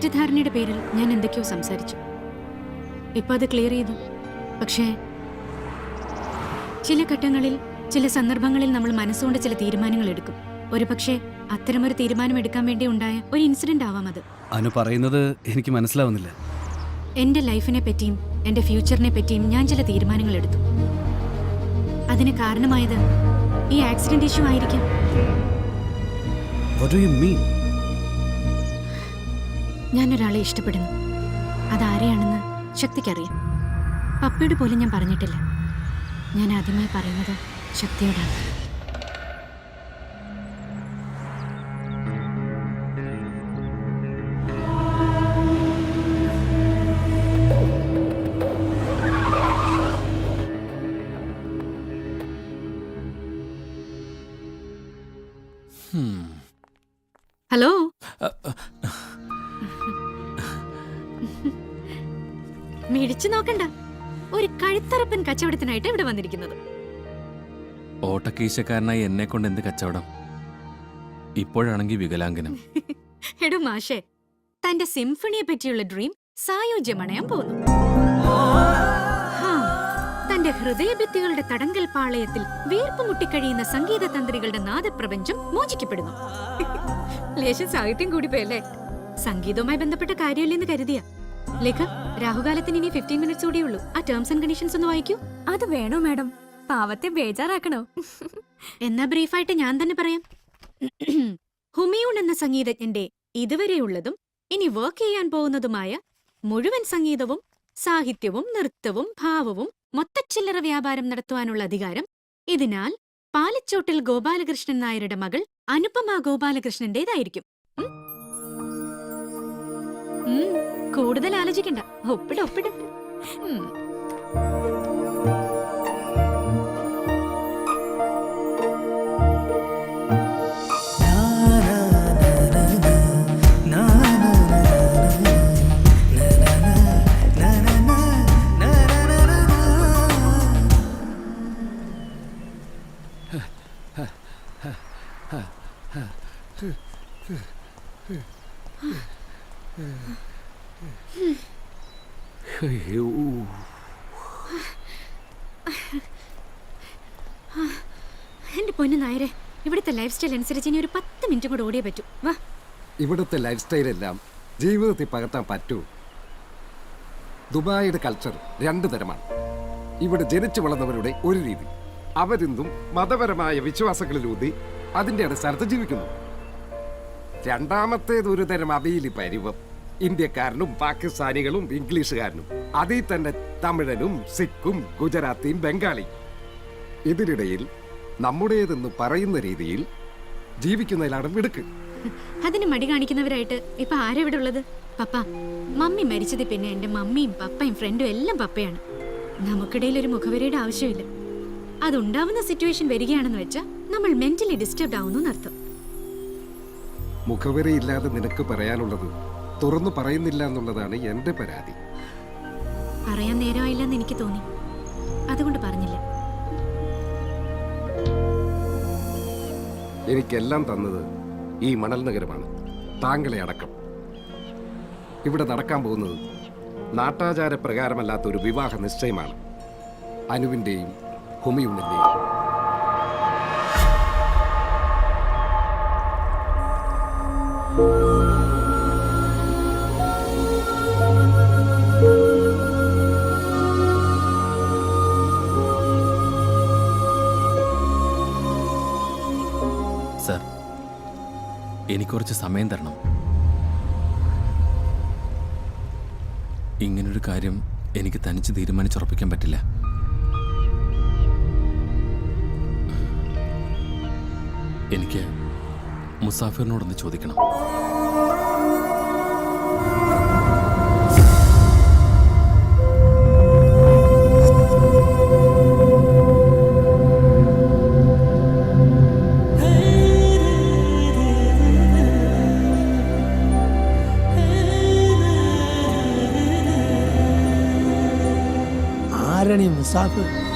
തെറ്റിദ്ധാരണയുടെ പേരിൽ ഞാൻ എന്തൊക്കെയോ സംസാരിച്ചു. ഇപ്പൊ അത് ക്ലിയർ ചെയ്തു. പക്ഷേ ചില ഘട്ടങ്ങളിൽ ചില സന്ദർഭങ്ങളിൽ നമ്മൾ മനസ്സുകൊണ്ട് ചില തീരുമാനങ്ങൾ എടുക്കും. ഒരു പക്ഷേ അത്തരമൊരു തീരുമാനം എടുക്കാൻ വേണ്ടി ഉണ്ടായ ഒരു ഇൻസിഡന്റ് ആവാം അത്. അനു പറയുന്നത് എനിക്ക് മനസ്സിലാവുന്നില്ല. എന്റെ ലൈഫിനെ പറ്റിയും എന്റെ ഫ്യൂച്ചറിനെ പറ്റിയും ഞാൻ ചില തീരുമാനങ്ങൾ എടുത്തു. അതിന് കാരണമായത് ഈ ആക്സിഡന്റ് ഇഷ്യൂ ആയിരിക്കും. What do you mean? ഞാൻ ഒരാളെ ഇഷ്ടപ്പെടുന്നു. അതാരെയാണെന്ന് ശക്തിക്കറിയാം. പപ്പയോട് പോലും ഞാൻ പറഞ്ഞിട്ടില്ല. ഞാൻ ആദ്യമായി പറയുന്നത് ശക്തിയോടാണ്. കഴുത്തറപ്പൻ കച്ചവടത്തിനായിട്ട് ഇവിടെ വന്നിരിക്കുന്നത്. ഓട്ടക്കീശക്കാരനായി എന്നെ കൊണ്ട് എന്ത് കച്ചവടം? ഇപ്പോഴാണെങ്കിൽ വികലാംഗനം. എടോ മാഷേ തന്റെ സിംഫണിയെ പറ്റിയുള്ള ഡ്രീം സായോജ്യമണയാൻ പോകുന്നു. തന്റെ ഹൃദയഭിത്തികളുടെ തടങ്കൽ പാളയത്തിൽ വീർപ്പ് മുട്ടിക്കഴിയുന്ന സംഗീത തന്ത്രികളുടെ നാദപ്രപഞ്ചം മോചിക്കപ്പെടുന്നു. ലേശം സാഹിത്യം കൂടി പോയല്ലേ? സംഗീതവുമായി ബന്ധപ്പെട്ട കാര്യമില്ലെന്ന് കരുതിയ. ലേഖ രാഹുകാലത്തിന് ഇനി ഫിഫ്റ്റീൻ മിനിറ്റ്സ് കൂടിയേ ഉള്ളൂ. ആ ടേംസ് ആൻഡ് കണ്ടീഷൻസ് ഒന്ന് വായിക്കൂ. അത് വേണോ മാഡം? പാവത്തെ ബേജാറാക്കണോ? എന്നാ ബ്രീഫായിട്ട് ഞാൻ തന്നെ പറയാം. ഹുമിയൂൺ എന്ന സംഗീതജ്ഞന്റെ ഇതുവരെയുള്ളതും ഇനി വർക്ക് ചെയ്യാൻ പോകുന്നതുമായ മുഴുവൻ സംഗീതവും സാഹിത്യവും നൃത്തവും ഭാവവും മൊത്തച്ചില്ലറ വ്യാപാരം നടത്തുവാനുള്ള അധികാരം ഇതിനാൽ പാലച്ചോട്ടിൽ ഗോപാലകൃഷ്ണൻ നായരുടെ മകൾ അനുപമ ഗോപാലകൃഷ്ണന്റേതായിരിക്കും. ഉം? കൂടുതൽ ആലോചിക്കണ്ട. ഒപ്പിട ഒപ്പിട. എന്റെ പൊന്നു നായരെ ഇവിടുത്തെ ലൈഫ് സ്റ്റൈൽ അനുസരിച്ച് ഇനി ഒരു പത്ത് മിനിറ്റ് കൂടെ ഓടിയേ പറ്റൂ. വാ. ഇവിടുത്തെ ലൈഫ് സ്റ്റൈൽ എല്ലാം ജീവിതത്തിൽ പകർത്താൻ പറ്റൂ. ദുബായിയുടെ കൾച്ചർ രണ്ടു തരമാണ്. ഇവിടെ ജനിച്ചു വളർന്നവരുടെ ഒരു രീതി. അവരിന്നും മതപരമായ വിശ്വാസങ്ങളിലൂതി അതിന്റെ അടിസ്ഥാനത്ത് ജീവിക്കുന്നു. രണ്ടാമത്തേത് ഒരു തരം അവയിലി പരിവം. ഇന്ത്യക്കാരനും പാകിസ്ഥാനികളും ഇംഗ്ലീഷുകാരനും. അതിൽ തന്നെ തമിഴനും സിഖും ഗുജറാത്തിയും ബംഗാളി ഇതിനിടയിൽ നമ്മുടേതെന്ന് പറയുന്ന രീതിയിൽ ജീവിക്കുന്നതിലാണ് മിടുക്ക്. അതിന് മടി കാണിക്കുന്നവരായിട്ട് ഇപ്പൊ ആരാ ഇവിടെ ഉള്ളത്? പപ്പ മമ്മി മരിച്ചത് പിന്നെ എന്റെ മമ്മിയും പപ്പയും ഫ്രണ്ടും എല്ലാം പപ്പയാണ്. നമുക്കിടയിൽ ഒരു മുഖവരിയുടെ ആവശ്യമില്ല. അതുണ്ടാവുന്ന സിറ്റുവേഷൻ വരികയാണെന്ന് വെച്ചാൽ നമ്മൾ മെന്റലി ഡിസ്റ്റർബ് ആവുന്നു മുഖവരി മുഖവരയില്ലാതെ നിനക്ക് പറയാനുള്ളത് തുറന്നു പറയുന്നില്ല എന്നുള്ളതാണ് എന്റെ പരാതി. പറയാൻ നേരമായില്ലെന്ന് എനിക്ക് തോന്നി. അതുകൊണ്ട് പറഞ്ഞില്ല. എനിക്കെല്ലാം തന്നത് ഈ മണൽ നഗരമാണ്. താങ്കളെ അടക്കം. ഇവിടെ നടക്കാൻ പോകുന്നത് നാട്ടാചാര പ്രകാരമല്ലാത്ത ഒരു വിവാഹ നിശ്ചയമാണ്. അനുവിന്റെയും ഹുമിയുണിന്റെയും സർ എനിക്ക് കുറച്ച് സമയം തരണം. ഇങ്ങനൊരു കാര്യം എനിക്ക് തനിച്ച് തീരുമാനിച്ചുറപ്പിക്കാൻ പറ്റില്ല. എനിക്ക് മുസാഫിറിനോടൊന്ന് ചോദിക്കണം. ആരണി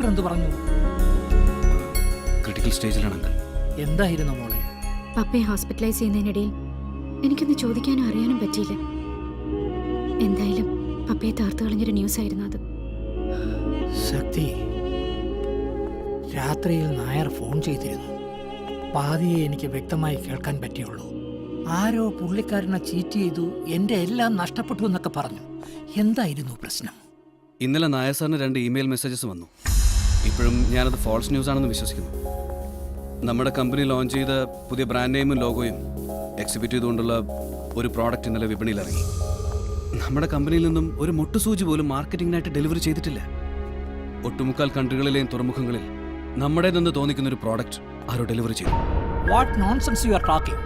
ഡോക്ടർ എന്ത് പറഞ്ഞു. ക്രിട്ടിക്കൽ സ്റ്റേജിലാണ് അങ്കിൾ. എന്തായിരുന്നു മോളെ? പപ്പയെ ഹോസ്പിറ്റലൈസ് ചെയ്യുന്നതിനിടയിൽ എനിക്കൊന്ന് ചോദിക്കാനും അറിയാനും പറ്റിയില്ല. എന്തായാലും പപ്പയെ താർത്തു കളഞ്ഞൊരു ന്യൂസ് ആയിരുന്നു അത്. ശക്തി രാത്രിയിൽ നായർ ഫോൺ ചെയ്തിരുന്നു. പാതിയെ എനിക്ക് വ്യക്തമായി കേൾക്കാൻ പറ്റിയുള്ളൂ. ആരോ പുള്ളിക്കാരനെ ചീറ്റ് ചെയ്തു എന്റെ എല്ലാം നഷ്ടപ്പെട്ടു എന്നൊക്കെ പറഞ്ഞു. എന്തായിരുന്നു പ്രശ്നം? ഇന്നലെ നായർ സാറിന് രണ്ട് ഇമെയിൽ മെസ്സേജസ് വന്നു. ഇപ്പോഴും ഞാനത് ഫോൾസ് ന്യൂസ് ആണെന്ന് വിശ്വസിക്കുന്നു. നമ്മുടെ കമ്പനി ലോഞ്ച് ചെയ്ത പുതിയ ബ്രാൻഡ് നെയിമും ലോഗോയും എക്സിബിറ്റ് ചെയ്തുകൊണ്ടുള്ള ഒരു പ്രോഡക്റ്റ് ഇന്നലെ വിപണിയിൽ ഇറങ്ങി. നമ്മുടെ കമ്പനിയിൽ നിന്നും ഒരു മുട്ടുസൂചി പോലും മാർക്കറ്റിംഗിനായിട്ട് ഡെലിവറി ചെയ്തിട്ടില്ല. ഒട്ടുമുക്കാൽ കൺട്രികളിലെയും തുറമുഖങ്ങളിൽ നമ്മുടെ നിന്ന് തോന്നിക്കുന്ന ഒരു പ്രോഡക്റ്റ് ആരോ ഡെലിവറി ചെയ്തു. What nonsense you are talking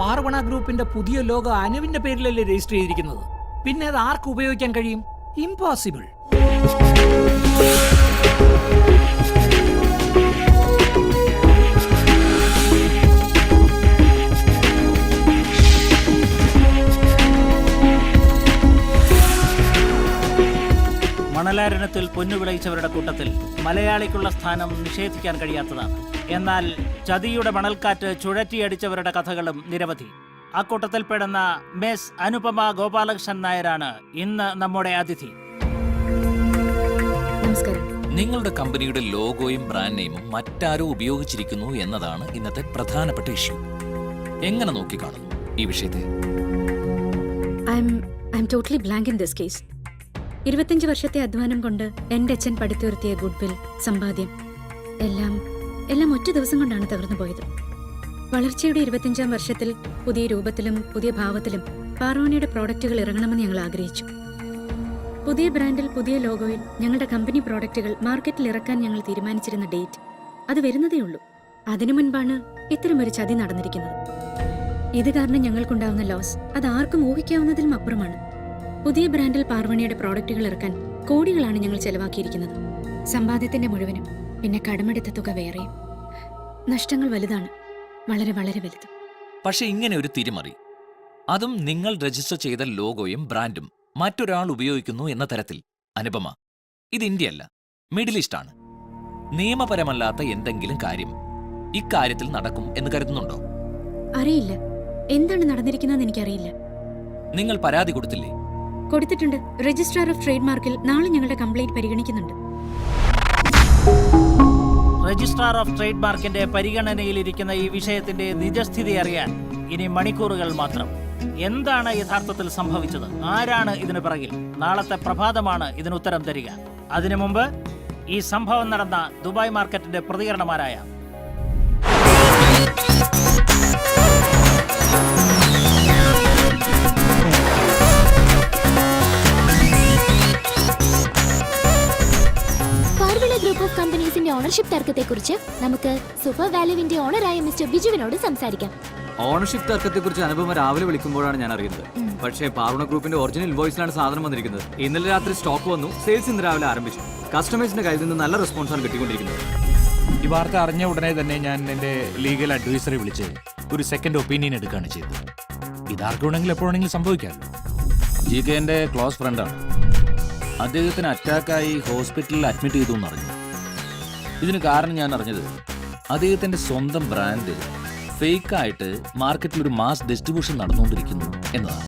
Parvana ഗ്രൂപ്പിന്റെ പുതിയ ലോഗോ അനുവിന്റെ പേരിലല്ലേ രജിസ്റ്റർ ചെയ്തിരിക്കുന്നത്. പിന്നെ അത് ആർക്ക് ഉപയോഗിക്കാൻ കഴിയും? ഇമ്പോസിബിൾ മണലാരണത്തിൽ പൊന്നുവിളയിച്ചവരുടെ കൂട്ടത്തിൽ മലയാളിക്കുള്ള സ്ഥാനം നിഷേധിക്കാൻ കഴിയാത്തതാണ്. എന്നാൽ ചതിയുടെ മണൽക്കാറ്റ് ചുഴറ്റിയടിച്ചവരുടെ കഥകളും നിരവധി. ആ അക്കൂട്ടത്തിൽപ്പെടുന്ന മെസ് അനുപമ ഗോപാലകൃഷ്ണൻ നായരാണ് ഇന്ന് നമ്മുടെ അതിഥി. നിങ്ങളുടെ കമ്പനിയുടെ ലോഗോയും ബ്രാൻഡ് നെയിമും മറ്റാരോ ഉപയോഗിച്ചിരിക്കുന്നു എന്നതാണ് ഇന്നത്തെ പ്രധാനപ്പെട്ട ഇഷ്യൂ എങ്ങനെ നോക്കിക്കാണുന്നു ഈ വിഷയത്തെ? I am I am totally blank in this case ഇരുപത്തിയഞ്ച് വർഷത്തെ അധ്വാനം കൊണ്ട് എന്റെ അച്ഛൻ പടുത്തുയർത്തിയ ഗുഡ്വിൽ സമ്പാദ്യം. എല്ലാം എല്ലാം ഒറ്റ ദിവസം കൊണ്ടാണ് തകർന്നു പോയത്. വളർച്ചയുടെ ഇരുപത്തിയഞ്ചാം വർഷത്തിൽ പുതിയ രൂപത്തിലും പുതിയ ഭാവത്തിലും പാറോണിയുടെ പ്രോഡക്റ്റുകൾ ഇറങ്ങണമെന്ന് ഞങ്ങൾ ആഗ്രഹിച്ചു. പുതിയ ബ്രാൻഡിൽ പുതിയ ലോഗോയിൽ ഞങ്ങളുടെ കമ്പനി പ്രോഡക്റ്റുകൾ മാർക്കറ്റിൽ ഇറക്കാൻ ഞങ്ങൾ തീരുമാനിച്ചിരുന്ന ഡേറ്റ് അത് വരുന്നതേ ഉള്ളൂ. അതിനു മുൻപാണ് ഇത്തരമൊരു ചതി നടന്നിരിക്കുന്നത്. ഇത് കാരണം ഞങ്ങൾക്കുണ്ടാവുന്ന ലോസ് അത് ആർക്കും ഊഹിക്കാവുന്നതിലും അപ്പുറമാണ്. പുതിയ ബ്രാൻഡിൽ പാർവണിയുടെ പ്രോഡക്റ്റുകൾ ഇറക്കാൻ കോടികളാണ് ഞങ്ങൾ ചെലവാക്കിയിരിക്കുന്നത്. സമ്പാദ്യത്തിന്റെ മുഴുവനും പിന്നെ കടമെടുത്ത തുക വേറെയും. നഷ്ടങ്ങൾ വലുതാണ് വളരെ വളരെ വലുത്. പക്ഷെ ഇങ്ങനെ ഒരു തിരിമറി. അതും നിങ്ങൾ രജിസ്റ്റർ ചെയ്ത ലോഗോയും ബ്രാൻഡും മറ്റൊരാൾ ഉപയോഗിക്കുന്നു എന്ന തരത്തിൽ. അനുപമ ഇത് ഇന്ത്യ അല്ല മിഡിൽ ഈസ്റ്റ് ആണ് നിയമപരമല്ലാത്ത എന്തെങ്കിലും കാര്യം ഇക്കാര്യത്തിൽ നടക്കും എന്ന് കരുതുന്നുണ്ടോ? അറിയില്ല. എന്താണ് നടന്നിരിക്കുന്നതെന്ന് എനിക്കറിയില്ല. നിങ്ങൾ പരാതി കൊടുത്തില്ലേ? കൊടുത്തിട്ടുണ്ട്. രജിസ്ട്രാർ ഓഫ് ട്രേഡ് മാർക്കിൽ നാളെ ഞങ്ങളുടെ കംപ്ലൈന്റ് പരിഗണിക്കുന്നുണ്ട്. രജിസ്ട്രാർ ഓഫ് ട്രേഡ് മാർക്കിന്റെ പരിഗണനയിലിരിക്കുന്ന ഈ വിഷയത്തിന്റെ നിജസ്ഥിതി അറിയാൻ ഇനി മണിക്കൂറുകൾ മാത്രം. എന്താണ് യഥാർത്ഥത്തിൽ സംഭവിച്ചത്? ആരാണ് ഇതിന് പിറകിൽ? നാളത്തെ പ്രഭാതമാണ് ഇതിന് ഉത്തരം തരിക. അതിനു മുമ്പ് ഈ സംഭവം നടന്ന ദുബായ് മാർക്കറ്റിന്റെ പ്രതികരണമാരായ ഓഫ് കമ്പനീസിന്റെ ഓണർഷിപ്പ് തർക്കത്തെക്കുറിച്ച് നമുക്ക് സൂപ്പർ വാല്യുവിന്റെ ഓണറായ മിസ്റ്റർ ബിജുവിനോട് സംസാരിക്കാം. ഓണർഷിപ്പ് തർക്കത്തെക്കുറിച്ച് അനുപമ രാവിലെ വിളിക്കുമ്പോഴാണ് ഞാൻ അറിയുന്നത്. പക്ഷേ പാർവണ ഗ്രൂപ്പിന്റെ ഒറിജിനൽ ഇൻവോയ്സിലാണ് സാധനം വന്നിരിക്കുന്നത്. ഇന്നലെ രാത്രി സ്റ്റോക്ക് വന്നു സെയിൽസ് ഇന്ന് രാവിലെ ആരംഭിച്ചു. കസ്റ്റമേഴ്സിന്റെ കയ്യിൽ നിന്ന് നല്ല റെസ്പോൺസാണ് കിട്ടിക്കൊണ്ടിരിക്കുന്നത്. ഈ വാർത്ത അറിഞ്ഞ ഉടനെ തന്നെ ഞാൻ എന്റെ ലീഗൽ അഡ്വൈസറെ വിളിച്ച് ഒരു സെക്കൻഡ് ഒപ്പീനിയൻ എടുക്കുകയാണ് ചെയ്തത്. ഇതാർക്ക് വേണമെങ്കിലും എപ്പോഴാണെങ്കിലും സംഭവിക്കാമല്ലോ. ജി കെ എന്റെ ക്ലോസ് ഫ്രണ്ടാണ് അദ്ദേഹത്തിന് അറ്റാക്കായി ഹോസ്പിറ്റലിൽ അഡ്മിറ്റ് ചെയ്തു എന്നറിഞ്ഞു ഇതിന് കാരണം ഞാൻ അറിഞ്ഞത് അദ്ദേഹത്തിന്റെ സ്വന്തം ബ്രാൻഡ് ഫേക്കായിട്ട് മാർക്കറ്റിൽ ഒരു മാസ് ഡിസ്ട്രിബ്യൂഷൻ നടന്നുകൊണ്ടിരിക്കുന്നു എന്നതാണ്.